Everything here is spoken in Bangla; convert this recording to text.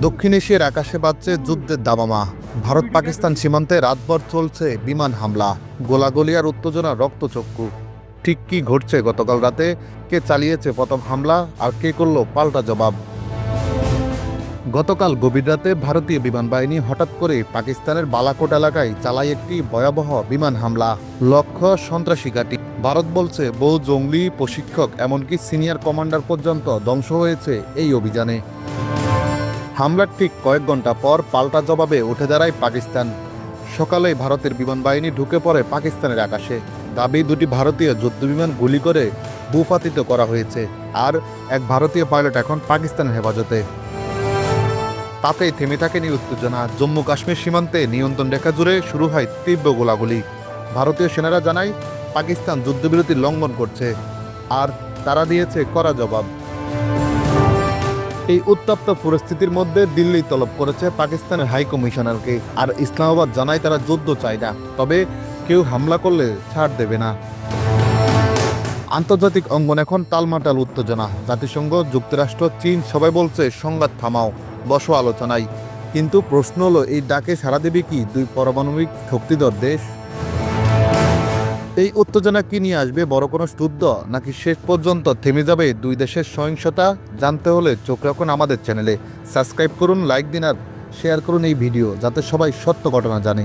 দক্ষিণ এশিয়ার আকাশে বাজছে যুদ্ধের দামামা। ভারত পাকিস্তান সীমান্তে রাতভর চলছে বিমান হামলা। গোলাগুলি আর উত্তেজনা রক্তচক্ষু। ঠিক কি ঘটছে গতকাল রাতে? কে চালিয়েছে প্রথম হামলা? আর কে করল পাল্টা জবাব? গতকাল গভীর রাতে ভারতীয় বিমান বাহিনী হঠাৎ করে পাকিস্তানের বালাকোট এলাকায় চালায় একটি ভয়াবহ বিমান হামলা। লক্ষ্য সন্ত্রাসী ঘাঁটি। ভারত বলছে, বহু জঙ্গলি প্রশিক্ষক, এমনকি সিনিয়র কমান্ডার পর্যন্ত ধ্বংস হয়েছে এই অভিযানে। হামলার ঠিক কয়েক ঘণ্টা পর পাল্টা জবাবে উঠে দাঁড়ায় পাকিস্তান। সকালে ভারতের বিমান বাহিনী ঢুকে পড়ে পাকিস্তানের আকাশে। দাবি, দুটি ভারতীয় যুদ্ধবিমান গুলি করে ভূপাতিত করা হয়েছে, আর এক ভারতীয় পাইলট এখন পাকিস্তানের হেফাজতে। তাতেই থেমে থাকেনি উত্তেজনা। জম্মু কাশ্মীর সীমান্তে নিয়ন্ত্রণ রেখা জুড়ে শুরু হয় তীব্র গোলাগুলি। ভারতীয় সেনারা জানায়, পাকিস্তান যুদ্ধবিরতি লঙ্ঘন করছে, আর তারা দিয়েছে কড়া জবাব। এই উত্তপ্ত পরিস্থিতির মধ্যে দিল্লি তলব করেছে পাকিস্তানের হাই কমিশনারকে। আর ইসলামাবাদ জানায় তারা যুদ্ধ চায় না, তবে কেউ হামলা করলে ছাড় দেবে না। আন্তর্জাতিক অঙ্গন এখন টালমাটাল উত্তেজনা। জাতিসংঘ, যুক্তরাষ্ট্র, চীন সবাই বলছে সংঘাত থামাও, বসো আলোচনায়। কিন্তু প্রশ্ন হলো, এই ডাকে সারা দেবে কি দুই পারমাণবিক শক্তিধর দেশ? এই উত্তেজনা কি নিয়ে আসবে? বড় কোনো স্তুদ্ধ নাকি শেষ পর্যন্ত থেমে যাবে দুই দেশের সহিংসতা? জানতে হলে চোখ রাখুন আমাদের চ্যানেলে। সাবস্ক্রাইব করুন, লাইক দিন আর শেয়ার করুন এই ভিডিও, যাতে সবাই সত্য ঘটনা জানে।